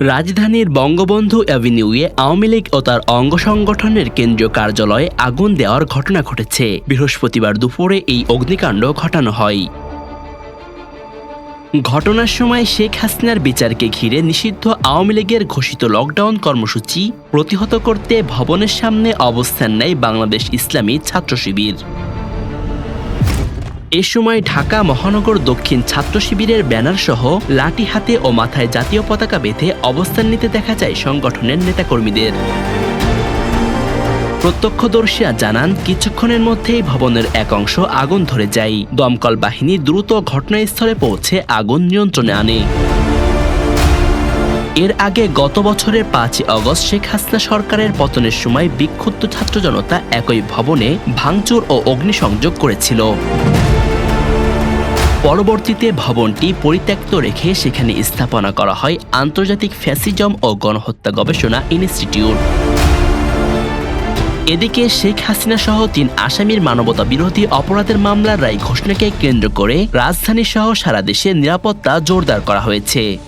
রাজধানীর বঙ্গবন্ধু অ্যাভিনিউয়ে আওয়ামী লীগ ও তার অঙ্গ সংগঠনের কেন্দ্রীয় কার্যালয়ে আগুন দেওয়ার ঘটনা ঘটেছে। বৃহস্পতিবার দুপুরে এই অগ্নিকাণ্ড ঘটানো হয়। ঘটনার সময় শেখ হাসিনার বিচারকে ঘিরে নিষিদ্ধ আওয়ামী লীগের ঘোষিত লকডাউন কর্মসূচি প্রতিহত করতে ভবনের সামনে অবস্থান নেয় বাংলাদেশ ইসলামী ছাত্র শিবির। এ সময় ঢাকা মহানগর দক্ষিণ ছাত্র শিবিরের ব্যানার সহ লাঠি হাতে ও মাথায় জাতীয় পতাকা বেঁধে অবস্থান নিতে দেখা যায় সংগঠনের নেতাকর্মীদের। প্রত্যক্ষদর্শীরা জানান, কিছুক্ষণের মধ্যেই ভবনের এক অংশ আগুন ধরে যায়। দমকল বাহিনী দ্রুত ঘটনাস্থলে পৌঁছে আগুন নিয়ন্ত্রণে আনে। এর আগে গত বছরের পাঁচই অগস্ট শেখ হাসিনা সরকারের পতনের সময় বিক্ষুব্ধ ছাত্র জনতা একই ভবনে ভাঙচুর ও অগ্নিসংযোগ করেছিল। পরবর্তীতে ভবনটি পরিত্যক্ত রেখে সেখানে স্থাপনা করা হয় আন্তর্জাতিক ফ্যাসিজম ও গণহত্যা গবেষণা ইনস্টিটিউট। এদিকে শেখ হাসিনা সহ তিন আসামির মানবতা বিরোধী অপরাধের মামলার রায় ঘোষণাকে কেন্দ্র করে রাজধানী সহ সারা দেশে নিরাপত্তা জোরদার করা হয়েছে।